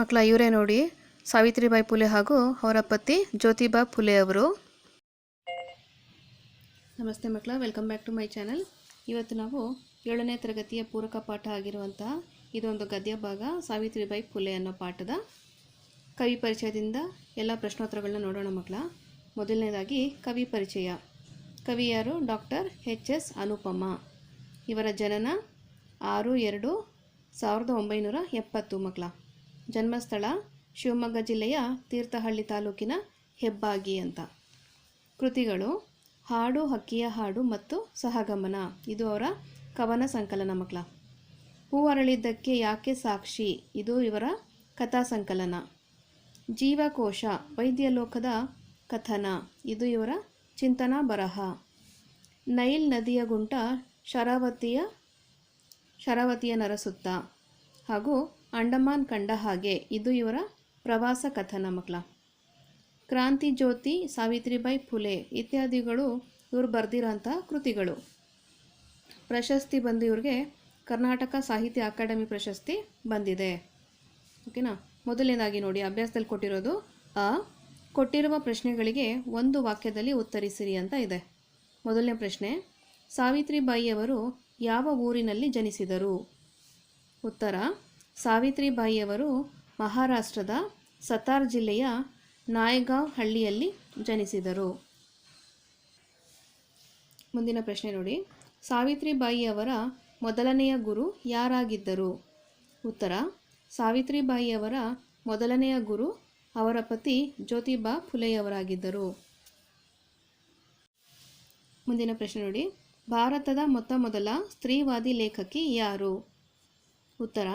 ಮಕ್ಕಳ ಇವರೇ ನೋಡಿ, ಸಾವಿತ್ರಿಬಾಯಿ ಪುಲೆ ಹಾಗೂ ಅವರ ಪತಿ ಜ್ಯೋತಿಬಾ ಪುಲೆ ಅವರು. ನಮಸ್ತೆ ಮಕ್ಕಳ, welcome back to my channel. ಇವತ್ತು ನಾವು ಏಳನೇ ತರಗತಿಯ ಪೂರಕ ಪಾಠ ಆಗಿರುವಂತಹ ಇದೊಂದು ಗದ್ಯ ಭಾಗ, ಸಾವಿತ್ರಿಬಾಯಿ ಪುಲೆ ಅನ್ನೋ ಪಾಠದ. ಕವಿ ಪರಿಚಯದಿಂದ ಎಲ್ಲ ಪ್ರಶ್ನೋತ್ತರಗಳನ್ನ ನೋಡೋಣ ಮಕ್ಕಳ. ಮೊದಲನೇದಾಗಿ, ಕವಿ ಪರಿಚಯ. ಕವಿ ಯಾರು? Doctor H S Anupama. ಇವರ ಜನನ ಆರು ಎರಡು ಸಾವಿರದ ಒಂಬೈನೂರ ಎಪ್ಪತ್ತು ಮಕ್ಕಳ. ಜನ್ಮಸ್ಥಳ ಶಿವಮೊಗ್ಗ ಜಿಲ್ಲೆಯ ತೀರ್ಥಹಳ್ಳಿ ತಾಲೂಕಿನ ಹೆಬ್ಬಾಗಿ ಅಂತ. ಕೃತಿಗಳು ಹಾಡು, ಹಕ್ಕಿಯ ಹಾಡು ಮತ್ತು ಸಹಗಮನ. ಇದು ಅವರ ಕವನ ಸಂಕಲನ ಮಕ್ಕಳ. ಹೂ ಅರಳಿದ್ದಕ್ಕೆ ಯಾಕೆ ಸಾಕ್ಷಿ? ಇದು ಇವರ ಕಥಾ ಸಂಕಲನ. ಜೀವಕೋಶ, ವೈದ್ಯ ಲೋಕದ ಕಥನ. ಇದು ಇವರ ಚಿಂತನಾ ಬರಹ. ನೈಲ್ ನದಿಯ ಗುಂಟ ಶರಾವತಿಯ ಶರಾವತಿಯ ನರಸುತ್ತ. ಹಾಗೂ ಅಂಡಮಾನ್ ಕಂಡ ಹಾಗೆ ಇದು ಇವರ ಪ್ರವಾಸ ಕಥನ ಮಕ್ಕಳ. ಕ್ರಾಂತಿ ಜ್ಯೋತಿ, ಸಾವಿತ್ರಿಬಾಯಿ ಫುಲೆ ಇತ್ಯಾದಿಗಳು ಇವರು ಬರೆದಿರೋಂಥ ಕೃತಿಗಳು. ಪ್ರಶಸ್ತಿ ಬಂದು ಇವ್ರಿಗೆ ಕರ್ನಾಟಕ ಸಾಹಿತ್ಯ ಅಕಾಡೆಮಿ ಪ್ರಶಸ್ತಿ ಬಂದಿದೆ. ಓಕೆನಾ? ಮೊದಲನೇದಾಗಿ ನೋಡಿ, ಅಭ್ಯಾಸದಲ್ಲಿ ಕೊಟ್ಟಿರೋದು ಅ, ಕೊಟ್ಟಿರುವ ಪ್ರಶ್ನೆಗಳಿಗೆ ಒಂದು ವಾಕ್ಯದಲ್ಲಿ ಉತ್ತರಿಸಿರಿ ಅಂತ ಇದೆ. ಮೊದಲನೇ ಪ್ರಶ್ನೆ, ಸಾವಿತ್ರಿಬಾಯಿಯವರು ಯಾವ ಊರಿನಲ್ಲಿ ಜನಿಸಿದರು? ಉತ್ತರ ಸಾವಿತ್ರಿಬಾಯಿಯವರು ಮಹಾರಾಷ್ಟ್ರದ ಸತಾರ್ ಜಿಲ್ಲೆಯ ನಾಯಗಾಂವ್ ಹಳ್ಳಿಯಲ್ಲಿ ಜನಿಸಿದರು. ಮುಂದಿನ ಪ್ರಶ್ನೆ ನೋಡಿ. ಸಾವಿತ್ರಿಬಾಯಿಯವರ ಮೊದಲನೆಯ ಗುರು ಯಾರಾಗಿದ್ದರು? ಉತ್ತರ, ಸಾವಿತ್ರಿಬಾಯಿಯವರ ಮೊದಲನೆಯ ಗುರು ಅವರ ಪತಿ ಜ್ಯೋತಿಬಾ ಫುಲೆಯವರಾಗಿದ್ದರು. ಮುಂದಿನ ಪ್ರಶ್ನೆ ನೋಡಿ. ಭಾರತದ ಮೊತ್ತ ಮೊದಲ ಸ್ತ್ರೀವಾದಿ ಲೇಖಕಿ ಯಾರು? ಉತ್ತರ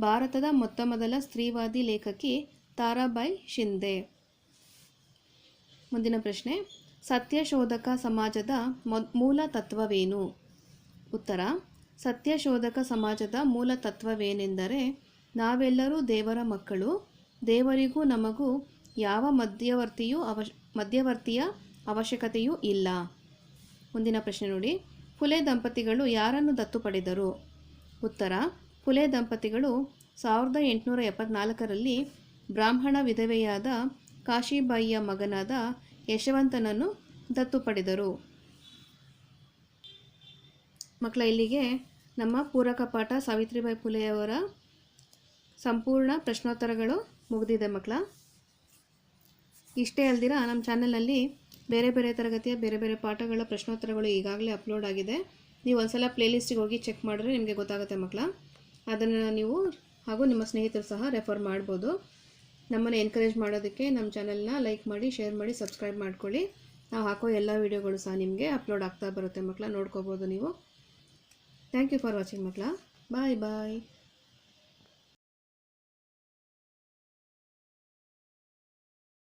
ಭಾರತದ ಮೊತ್ತಮೊದಲ ಸ್ತ್ರೀವಾದಿ ಲೇಖಕಿ ತಾರಾಬಾಯಿ ಶಿಂದೆ. ಮುಂದಿನ ಪ್ರಶ್ನೆ, ಸತ್ಯಶೋಧಕ ಸಮಾಜದ ಮೂಲ ತತ್ವವೇನು? ಉತ್ತರ, ಸತ್ಯಶೋಧಕ ಸಮಾಜದ ಮೂಲ ತತ್ವವೇನೆಂದರೆ ನಾವೆಲ್ಲರೂ ದೇವರ ಮಕ್ಕಳು, ದೇವರಿಗೂ ನಮಗೂ ಯಾವ ಮಧ್ಯವರ್ತಿಯೂ ಅವಶ್, ಮಧ್ಯವರ್ತಿಯ ಅವಶ್ಯಕತೆಯೂ ಇಲ್ಲ. ಮುಂದಿನ ಪ್ರಶ್ನೆ ನೋಡಿ, ಫುಲೆ ದಂಪತಿಗಳು ಯಾರನ್ನು ದತ್ತು ಪಡೆದರು? ಉತ್ತರ ಫುಲೆ ದಂಪತಿಗಳು ಸಾವಿರದ ಎಂಟುನೂರ ಎಪ್ಪತ್ನಾಲ್ಕರಲ್ಲಿ ಬ್ರಾಹ್ಮಣ ವಿಧವೆಯಾದ ಕಾಶಿಬಾಯಿಯ ಮಗನಾದ ಯಶವಂತನನ್ನು ದತ್ತು ಪಡೆದರು. ಮಕ್ಕಳ, ಇಲ್ಲಿಗೆ ನಮ್ಮ ಪೂರಕ ಪಾಠ ಸಾವಿತ್ರಿಬಾಯಿ ಫುಲೆಯವರ ಸಂಪೂರ್ಣ ಪ್ರಶ್ನೋತ್ತರಗಳು ಮುಗಿದಿದೆ ಮಕ್ಕಳ. ಇಷ್ಟೇ ಅಲ್ದಿರ, ನಮ್ಮ ಚಾನಲ್ನಲ್ಲಿ ಬೇರೆ ಬೇರೆ ತರಗತಿಯ ಬೇರೆ ಬೇರೆ ಪಾಠಗಳ ಪ್ರಶ್ನೋತ್ತರಗಳು ಈಗಾಗಲೇ ಅಪ್ಲೋಡ್ ಆಗಿದೆ. ನೀವು ಒಂದ್ಸಲ ಪ್ಲೇಲಿಸ್ಟಿಗೆ ಹೋಗಿ ಚೆಕ್ ಮಾಡಿದ್ರೆ ನಿಮಗೆ ಗೊತ್ತಾಗುತ್ತೆ ಮಕ್ಕಳ. ಅದನ್ನು ನೀವು ಹಾಗೂ ನಿಮ್ಮ ಸ್ನೇಹಿತರು ಸಹ ರೆಫರ್ ಮಾಡ್ಬೋದು. ನಮ್ಮನ್ನು ಎನ್ಕರೇಜ್ ಮಾಡೋದಕ್ಕೆ ನಮ್ಮ ಚಾನಲ್ನ ಲೈಕ್ ಮಾಡಿ ಶೇರ್ ಮಾಡಿ ಸಬ್ಸ್ಕ್ರೈಬ್ ಮಾಡ್ಕೊಳ್ಳಿ. ನಾವು ಹಾಕೋ ಎಲ್ಲ ವೀಡಿಯೋಗಳು ಸಹ ನಿಮಗೆ ಅಪ್ಲೋಡ್ ಆಗ್ತಾ ಬರುತ್ತೆ ಮಕ್ಕಳ ನೋಡ್ಕೋಬೋದು ನೀವು. ಥ್ಯಾಂಕ್ ಯು ಫಾರ್ ವಾಚಿಂಗ್ ಮಕ್ಕಳ ಬಾಯ್ ಬಾಯ್